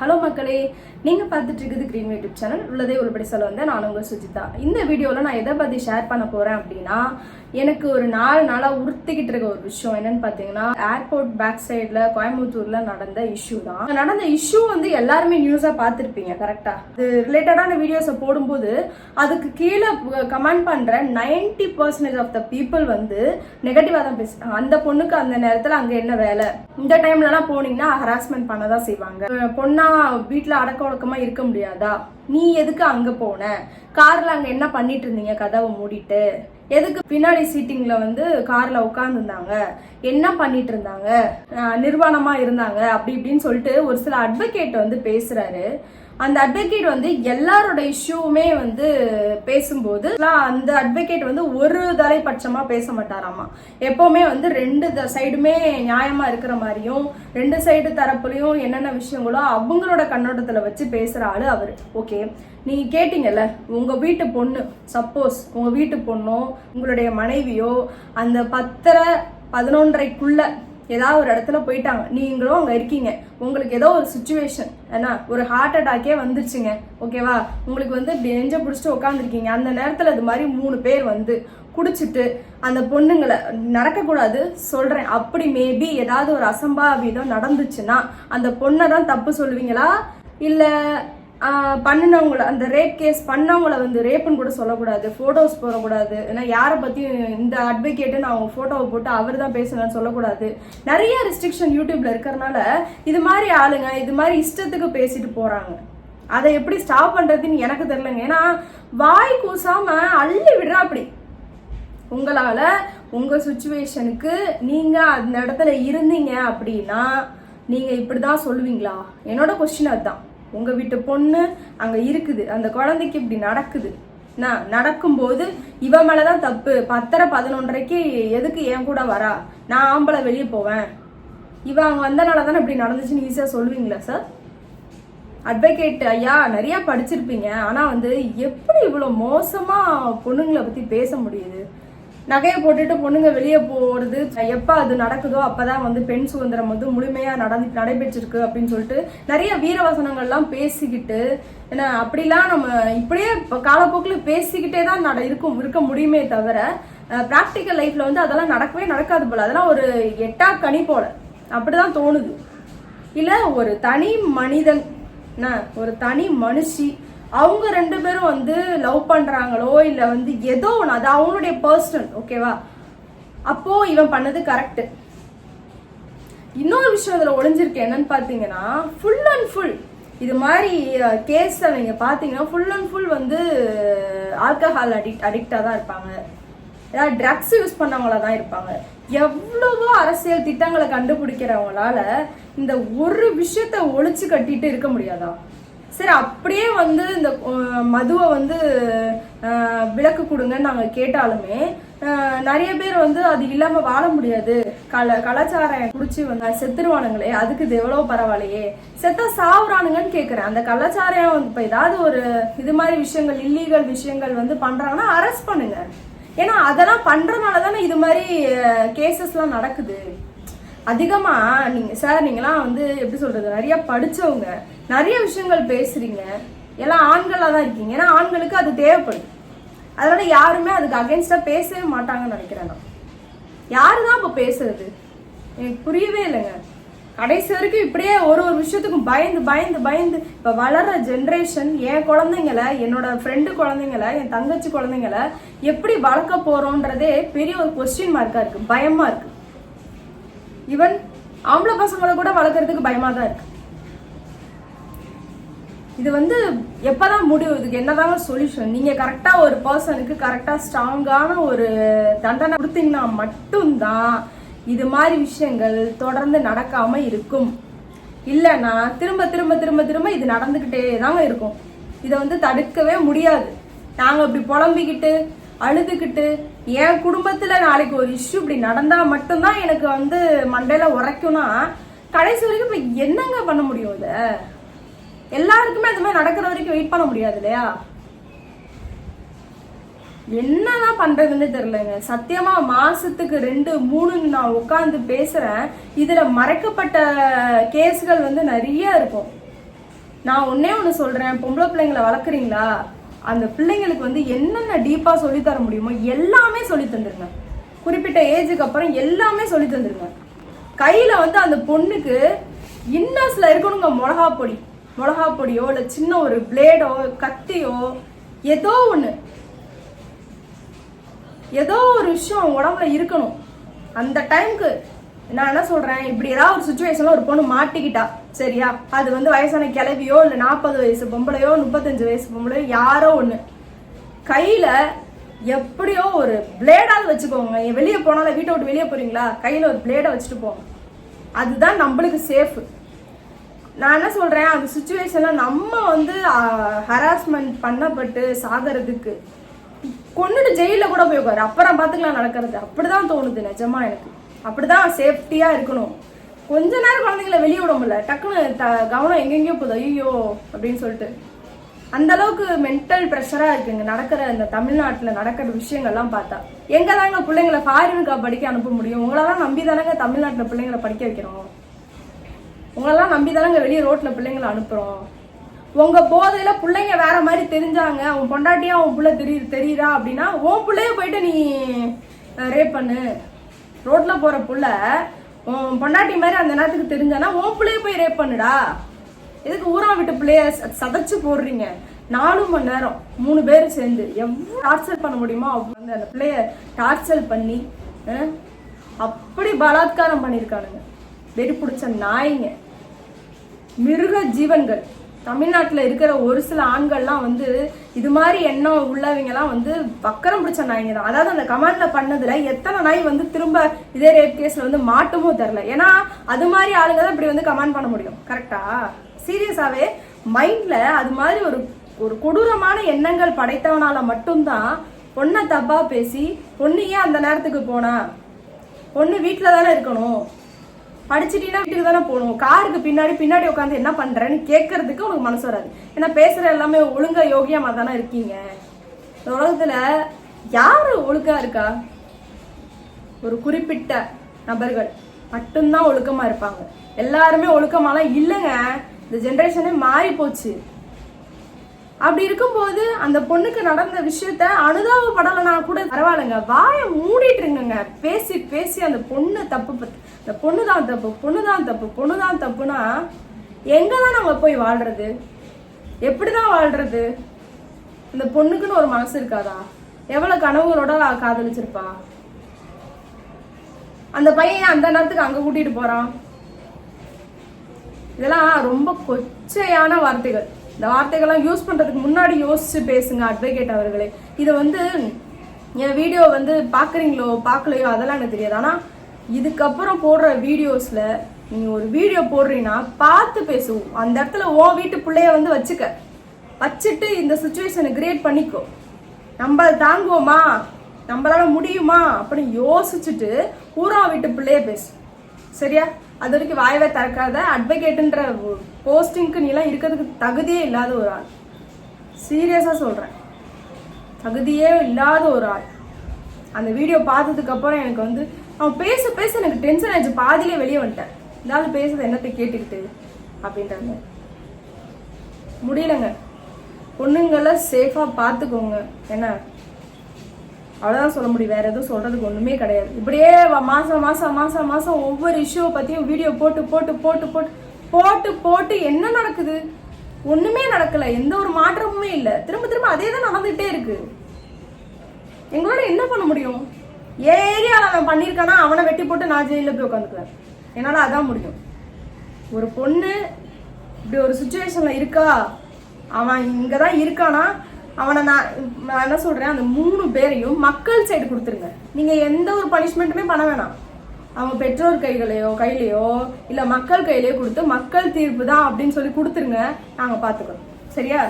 Hello மக்களே நீங்க பார்த்துட்டு இருக்குது கிரீன் யூடியூப் சேனல் உள்ளதே உள்ளபடி சொல்ல வந்தேன் நான் உங்க சுஜிதா. இந்த வீடியோல நான் எதை பத்தி ஷேர் பண்ண போறேன் அப்படின்னா எனக்கு ஒரு நாலு நாளா உறுத்திக்கிட்டு இருக்க ஒரு விஷயம் என்னன்னு பாத்தீங்கன்னா ஏர்போர்ட் பேக் சைடில் கோயம்புத்தூர்ல நடந்த இஷ்யூ தான். நடந்த இஷ்யூ வந்து எல்லாருமே நியூஸா பார்த்துருப்பீங்க கரெக்டா இது ரிலேட்டடான வீடியோஸை போடும்போது அதுக்கு கீழே கமெண்ட் பண்ற 90% பர்சன்டேஜ் ஆஃப் த பீப்புள் வந்து நெகட்டிவா தான் பேசுறாங்க அந்த பொண்ணுக்கு அந்த நேரத்துல அங்க என்ன வேலை? இந்த டைம்லலாம் போனீங்கன்னா ஹராஸ்மெண்ட் பண்ண தான் செய்வாங்க பொண்ணா வீட்டில் அடக்க ஒடுக்கமா இருக்க முடியாதா? நீ எதுக்கு அங்கே போன? காரில் அங்கே என்ன பண்ணிட்டு இருந்தீங்க? கதவை மூடிட்டு. எதுக்கு பின்னாடி சீட்டிங்கில் வந்து காரில் உட்காந்துருந்தாங்க என்ன பண்ணிட்டு இருந்தாங்க? நிர்வாணமாக இருந்தாங்க? அப்படி இப்படின்னு சொல்லிட்டு ஒரு சில அட்வொகேட் வந்து பேசுகிறாரு அந்த அட்வொகேட் வந்து எல்லாரோட இஷ்யூவுமே வந்து பேசும்போது அந்த அட்வொகேட் வந்து ஒரு தலைப்பட்சமா பேச மாட்டாராமா எப்பவுமே வந்து ரெண்டு சைடுமே நியாயமா இருக்கிற மாதிரியும் ரெண்டு சைடு தரப்புலையும் என்னென்ன விஷயங்களோ அவங்களோட கண்ணோட்டத்துல வச்சு பேசுற ஆளு அவரு. ஓகே? நீங்க கேட்டீங்கல்ல உங்க வீட்டு பொண்ணு சப்போஸ் உங்க வீட்டு பொண்ணோ உங்களுடைய மனைவியோ அந்த பத்தரை பதினொன்றைக்குள்ளே ஏதாவது ஒரு இடத்துல போயிட்டாங்க. நீங்களும் அங்கே இருக்கீங்க. உங்களுக்கு ஏதோ ஒரு சுச்சுவேஷன் என்ன ஒரு ஹார்ட் அட்டாக்கே வந்துருச்சுங்க. ஓகேவா உங்களுக்கு வந்து இப்படி நெஞ்ச பிடிச்சிட்டு உட்காந்துருக்கீங்க அந்த நேரத்தில் இது மாதிரி மூணு பேர் வந்து குடிச்சிட்டு அந்த பொண்ணுங்களை நடக்கக்கூடாது சொல்கிறேன் அப்படி மேபி ஏதாவது ஒரு அசம்பாவிதம் நடந்துச்சுன்னா அந்த பொண்ணை தான் தப்பு சொல்லுவீங்களா? இல்லை பண்ணினவங்கள அந்த ரேப் கேஸ் பண்ணவங்கள வந்து ரேப்புன்னு கூட சொல்லக்கூடாது. ஃபோட்டோஸ் போடக்கூடாது. ஏன்னா யாரை பற்றியும் இந்த அட்வொகேட்டு நான் அவங்க ஃபோட்டோவை போட்டு அவர் தான் பேசுவேன்னு சொல்லக்கூடாது. நிறைய ரெஸ்ட்ரிக்ஷன் யூடியூப்ல இருக்கிறனால இது மாதிரி ஆளுங்க இது மாதிரி இஷ்டத்துக்கு பேசிட்டு போகிறாங்க அதை எப்படி ஸ்டாப் பண்ணுறதுன்னு எனக்கு தெரிலங்க ஏன்னா வாய் கூசாமல் அள்ளி விடுறா அப்படி உங்களால் உங்கள் சுச்சுவேஷனுக்கு நீங்கள் அந்த இடத்துல இருந்தீங்க அப்படின்னா நீங்கள் இப்படி தான் சொல்லுவீங்களா? என்னோட கொஸ்டின் அதுதான். உங்கள் வீட்டு பொண்ணு அங்கே இருக்குது. அந்த குழந்தைக்கு இப்படி நடக்குது. நான் நடக்கும்போது இவ மேலதான் தப்பு. பத்தரை பதினொன்றரைக்கு எதுக்கு என் கூட வரா? நான் ஆம்பளை வெளியே போவேன். இவன் அவங்க வந்தனால தானே இப்படி நடந்துச்சுன்னு ஈஸியாக சொல்லுவீங்களா சார் அட்வொகேட் ஐயா நிறையா படிச்சிருப்பீங்க. ஆனால் வந்து எப்படி இவ்வளோ மோசமாக பொண்ணுங்களை பற்றி பேச முடியுது? நகையை போட்டுட்டு பொண்ணுங்க வெளியே போறது. எப்போ அது நடக்குதோ அப்பதான் வந்து பெண் சுதந்திரம் வந்து முழுமையா நடந்து நடைபெற்றிருக்கு அப்படின்னு சொல்லிட்டு நிறைய வீரவசனங்கள்லாம் பேசிக்கிட்டு ஏன்னா அப்படிலாம் நம்ம இப்படியே காலப்போக்கில் பேசிக்கிட்டே தான் நட இருக்கும் இருக்க முடியுமே தவிர ப்ராக்டிக்கல் லைஃப்ல வந்து அதெல்லாம் நடக்கவே நடக்காது போல. அதெல்லாம் ஒரு எட்டா கனி போல. அப்படிதான் தோணுது. இல்ல ஒரு தனி மனிதன் ஒரு தனி மனுஷி அவங்க ரெண்டு பேரும் வந்து லவ் பண்றாங்களோ இல்ல வந்து ஏதோ ஒன்று அது அவங்களுடைய பர்சனல் ஓகேவா அப்போ இவன் பண்ணது கரெக்ட் இன்னொரு விஷயம் இதில் ஒளிஞ்சிருக்கு என்னன்னு பார்த்தீங்கன்னா ஃபுல் அண்ட் ஃபுல் இது மாதிரி கேஸ் நீங்க பாத்தீங்கன்னா ஃபுல் அண்ட் ஃபுல் வந்து ஆல்கஹால் அடிக்ட் அடிக்டா தான் இருப்பாங்க. ஏதாவது ட்ரக்ஸ் யூஸ் பண்ணவங்களா தான் இருப்பாங்க. எவ்வளவோ அரசியல் திட்டங்களை கண்டுபிடிக்கிறவங்களால இந்த ஒரு விஷயத்த ஒழிச்சு கட்டிட்டு இருக்க முடியாதா? சரி அப்படியே வந்து இந்த மதுவை வந்து விளக்கு விலக்கு கொடுங்கன்னு நாங்கள் கேட்டாலுமே நிறைய பேர் வந்து அது இல்லாமல் வாழ முடியாது. கல கலாச்சாரம் குடிச்சு வந்து செத்துருவானுங்களே அதுக்கு இது எவ்வளோ பரவாயில்லையே. செத்தா சாவுறானுங்கன்னு கேட்குறேன் அந்த கலாச்சாரம் இப்போ ஏதாவது ஒரு இது மாதிரி விஷயங்கள் இல்லீகல் விஷயங்கள் வந்து பண்ணுறாங்கன்னா அரெஸ்ட் பண்ணுங்க. ஏன்னா அதெல்லாம் பண்ணுறதுனால தானே இது மாதிரி கேசஸ்லாம் நடக்குது. அதிகமாக நீங்கள் சார் நீங்களாம் வந்து எப்படி சொல்கிறது நிறைய படித்தவங்க நிறைய விஷயங்கள் பேசுகிறீங்க எல்லாம் ஆண்களாக தான் இருக்கீங்க. ஏன்னா ஆண்களுக்கு அது தேவைப்படுது அதனால யாருமே அதுக்கு அகேன்ஸ்டாக பேசவே மாட்டாங்கன்னு நினைக்கிறேன் நான். யாரு தான் இப்போ பேசுறது? எனக்கு புரியவே இல்லைங்க. கடைசி வரைக்கும் இப்படியே ஒரு ஒரு விஷயத்துக்கும் பயந்து பயந்து பயந்து இப்போ வளர்ற ஜென்ரேஷன் என் குழந்தைங்கள என்னோட ஃப்ரெண்டு குழந்தைங்கள என் தங்கச்சி குழந்தைங்கள எப்படி வளர்க்க போகிறோன்றதே பெரிய ஒரு கொஸ்டின் மார்க்காக இருக்குது பயமாக இருக்குது ஈவன் ஆம்பளை பசங்களை கூட வளர்க்கறதுக்கு பயமா தான் இருக்கு. இது வந்து எப்பதான் முடிவு இதுக்கு என்னதாங்க சொல்யூஷன் நீங்க கரெக்டா ஒரு பர்சனுக்கு கரெக்டா ஸ்ட்ராங்கான ஒரு தண்டனை கொடுத்தீங்கன்னா மட்டும்தான் இது மாதிரி விஷயங்கள் தொடர்ந்து நடக்காம இருக்கும். இல்லைன்னா திரும்ப திரும்ப திரும்ப திரும்ப இது நடந்துகிட்டே தாங்க இருக்கும். இதை வந்து தடுக்கவே முடியாது. நாங்க இப்படி புலம்பிக்கிட்டு அழுதுகிட்டு என் குடும்பத்துல நாளைக்கு ஒரு இஷ்யூ இப்படி நடந்தா மட்டும்தான் எனக்கு வந்து மண்டையில உரைக்கும்னா கடைசி வரைக்கும் இப்ப என்னங்க பண்ண முடியும் இதை? எல்லாருக்குமே அது மாதிரி நடக்கிற வரைக்கும் வெயிட் பண்ண முடியாது இல்லையா? என்னதான் பண்றதுன்னு தெரியலங்க. சத்தியமா மாசத்துக்கு ரெண்டு மூணு நான் உட்காந்து பேசுறேன். இதுல மறைக்கப்பட்ட கேஸ்கள் வந்து நிறைய இருக்கும். நான் ஒன்னே ஒன்று சொல்றேன். பொம்பளை பிள்ளைங்களை வளர்க்குறீங்களா? அந்த பிள்ளைங்களுக்கு வந்து என்னென்ன டீப்பாக சொல்லித்தர தர முடியுமோ எல்லாமே சொல்லி தந்துருங்க. குறிப்பிட்ட ஏஜுக்கு அப்புறம் எல்லாமே சொல்லி தந்துருங்க. கையில் வந்து அந்த பொண்ணுக்கு இன்னர்ஸில் இருக்கணுங்க மிளகா பொடி மிளகா பொடியோ இல்லை சின்ன ஒரு பிளேடோ கத்தியோ ஏதோ ஒன்று ஏதோ ஒரு விஷயம் அவங்க உடம்புல இருக்கணும். அந்த டைம்க்கு நான் என்ன சொல்றேன்? இப்படி ஏதாவது ஒரு சுச்சுவேஷன்ல ஒரு பொண்ணு மாட்டிக்கிட்டா சரியா? அது வந்து வயசான கிளவியோ இல்லை நாற்பது வயசு பொம்பளையோ முப்பத்தஞ்சு வயசு பொம்பளையோ யாரோ ஒன்று கையில எப்படியோ ஒரு பிளேடாவது வச்சுக்கோங்க. வெளியே போனாலும் வீட்டை விட்டு வெளியே போறீங்களா? கையில ஒரு பிளேடை வச்சுட்டு போங்க. அதுதான் நம்மளுக்கு சேஃப் நான் என்ன சொல்றேன்? அந்த சுச்சுவேஷன்ல நம்ம வந்து ஹராஸ்மெண்ட் பண்ணப்பட்டு சாகிறதுக்கு கொண்டுட்டு ஜெயில கூட போய் உட்காரு. அப்புறம் பார்த்துக்கலாம் நடக்கிறது. அப்படிதான் தோணுது நிஜமா எனக்கு. அப்படிதான் சேஃப்டியா இருக்கணும். கொஞ்ச நேரம் குழந்தைங்கள வெளியே விட முடியல டக்குன்னு த கவனம் எங்கெங்கேயோ போகுது. ஐயோ அப்படின்னு சொல்லிட்டு. அந்த அளவுக்கு மென்டல் ப்ரெஷரா இருக்குங்க. நடக்கிற இந்த தமிழ்நாட்டுல நடக்கிற விஷயங்கள்லாம் பார்த்தா. எங்க தாங்க பிள்ளைங்களை ஃபாரினுக்கா படிக்க அனுப்ப முடியும்? உங்களெல்லாம் நம்பி தானங்க தமிழ்நாட்டுல பிள்ளைங்களை படிக்க வைக்கிறோம்? உங்களெல்லாம் நம்பி தானங்க வெளியே ரோட்ல பிள்ளைங்களை அனுப்புறோம்? உங்க போதையில பிள்ளைங்க வேற மாதிரி தெரிஞ்சாங்க. அவன் பொண்டாட்டியா அவன் பிள்ளை தெரிய தெரியுறா அப்படின்னா உன் பிள்ளைய போயிட்டு நீ ரேப் பண்ணு. ரோட்ல போற புள்ள உன் பொண்டாட்டி மாதிரி அந்த நேரத்துக்கு தெரிஞ்சானா உன் பிள்ளைய போய் ரேப் பண்ணுடா. எதுக்கு ஊரா விட்டு பிள்ளைய சதைச்சு போடுறீங்க? நாலு மணி நேரம் மூணு பேர் சேர்ந்து எவ்வளவு டார்ச்சர் பண்ண முடியுமோ அவங்க வந்து அந்த பிள்ளைய டார்ச்சர் பண்ணி அப்படி பலாத்காரம் பண்ணியிருக்கானுங்க வெறி பிடிச்ச நாய்ங்க. மிருக ஜீவன்கள். தமிழ்நாட்டில் இருக்கிற ஒரு சில ஆண்கள்லாம் வந்து இது மாதிரி எண்ணம் உள்ளவங்கலாம் வந்து வக்கரம் பிடிச்ச நாய்ங்க தான். அதாவது அந்த கமெண்ட்ல பண்ணதுல எத்தனை நாய் வந்து திரும்ப இதே ரேப் கேஸ்ல வந்து மாட்டுமோ தெரில ஏன்னா அது மாதிரி ஆளுங்க தான் இப்படி வந்து கமெண்ட் பண்ண முடியும். கரெக்டா சீரியஸாவே மைண்ட்ல அது மாதிரி ஒரு ஒரு கொடூரமான எண்ணங்கள் படைத்தவனால மட்டும்தான் பொண்ணை தப்பா பேசி பொண்ணு ஏன் அந்த நேரத்துக்கு போனா? பொண்ணு வீட்டில் தானே இருக்கணும். படிச்சுட்டீங்கன்னா வீட்டுக்கு தானே போகணும். காருக்கு பின்னாடி பின்னாடி உட்காந்து என்ன பண்றேன்னு கேட்கறதுக்கு உனக்கு மனசு வராது. ஏன்னா பேசுற எல்லாமே ஒழுங்கா யோகியமா தானே இருக்கீங்க. இந்த உலகத்துல யாரு ஒழுக்கா இருக்கா? ஒரு குறிப்பிட்ட நபர்கள் மட்டும்தான் ஒழுக்கமா இருப்பாங்க. எல்லாருமே ஒழுக்கமாலாம் இல்லைங்க. இந்த ஜென்ரேஷனே மாறி போச்சு அப்படி இருக்கும்போது அந்த பொண்ணுக்கு நடந்த விஷயத்த அனுதாபப்படலைனா கூட பரவாயில்லைங்க. வாயை மூடிட்டு இருங்கங்க பேசி பேசி அந்த பொண்ணு தப்பு பத்- அந்த பொண்ணு தான் தப்பு பொண்ணு தான் தப்பு பொண்ணு தான் தப்புனா எங்கே தான் நம்ம போய் வாழ்றது? எப்படி தான் வாழ்றது? இந்த பொண்ணுக்குன்னு ஒரு மனசு இருக்காதா? எவ்வளோ கனவுகளோட காதலிச்சிருப்பா? அந்த பையன் அந்த நேரத்துக்கு அங்கே கூட்டிகிட்டு போகிறான் இதெல்லாம் ரொம்ப கொச்சையான வார்த்தைகள். இந்த வார்த்தைகள்லாம் யூஸ் பண்ணுறதுக்கு முன்னாடி யோசிச்சு பேசுங்க அட்வொகேட் அவர்களே. இதை வந்து என் வீடியோ வந்து பார்க்குறீங்களோ பார்க்கலையோ அதெல்லாம் எனக்கு தெரியாது. ஆனால் இதுக்கப்புறம் போடுற வீடியோஸில் நீங்கள் ஒரு வீடியோ போடுறீங்கன்னா பார்த்து பேசுவோம் அந்த இடத்துல உன் வீட்டு பிள்ளைய வந்து வச்சுக்க. வச்சுட்டு இந்த சுச்சுவேஷனை கிரியேட் பண்ணிக்கோ. நம்ம தாங்குவோமா? நம்மளால முடியுமா? அப்படின்னு யோசிச்சுட்டு ஊரா வீட்டு பிள்ளைய பேசு. சரியா? அது வரைக்கும் வாயவே திறக்காத அட்வொகேட்டுன்ற போஸ்டிங்க்கு நீலாம் இருக்கிறதுக்கு தகுதியே இல்லாத ஒரு ஆள். சீரியஸாக சொல்கிறேன் தகுதியே இல்லாத ஒரு ஆள். அந்த வீடியோ பார்த்ததுக்கப்புறம் எனக்கு வந்து அவன் பேச பேச எனக்கு டென்ஷன் ஆயிடுச்சு. பாதியிலே வெளியே வந்துட்டேன். இந்த பேசுறது என்னத்தை கேட்டுக்கிட்டு அப்படின்றாங்க. முடியலங்க. பொண்ணுங்களை சேஃபாக பார்த்துக்கோங்க. என்ன? அவ்வளோதான் சொல்ல முடியும். வேற எதுவும் சொல்றதுக்கு ஒன்றுமே கிடையாது. இப்படியே மாதம் மாசம் மாசம் மாசம் மாசம் ஒவ்வொரு இஷ்யூவை பற்றியும் வீடியோ போட்டு போட்டு போட்டு போட்டு போட்டு போட்டு என்ன நடக்குது? ஒண்ணுமே நடக்கல. எந்த ஒரு மாற்றமுமே இல்ல. திரும்ப திரும்ப அதே தான் நடந்துகிட்டே இருக்கு. எங்களோட என்ன பண்ண முடியும்? என் ஏரியாவில் அவன் பண்ணியிருக்கானா? அவனை வெட்டி போட்டு நான் ஜெயிலில் போய் உட்காந்துக்கிறேன் என்னால் அதான் முடியும். ஒரு பொண்ணு இப்படி ஒரு சுச்சுவேஷன்ல இருக்கா? அவன் இங்கே தான் இருக்கானா? அவனை நான் நான் என்ன சொல்றேன்? அந்த மூணு பேரையும் மக்கள் சைடு கொடுத்துருங்க. நீங்க எந்த ஒரு பனிஷ்மெண்ட்டுமே பண்ண வேணாம். அவங்க பெற்றோர் கைகளையோ கையிலையோ இல்ல மக்கள் கையிலையோ கொடுத்து மக்கள் தீர்ப்பு தான் அப்படின்னு சொல்லி கொடுத்துருங்க. நாங்க பாத்துக்கிறோம் சரியா?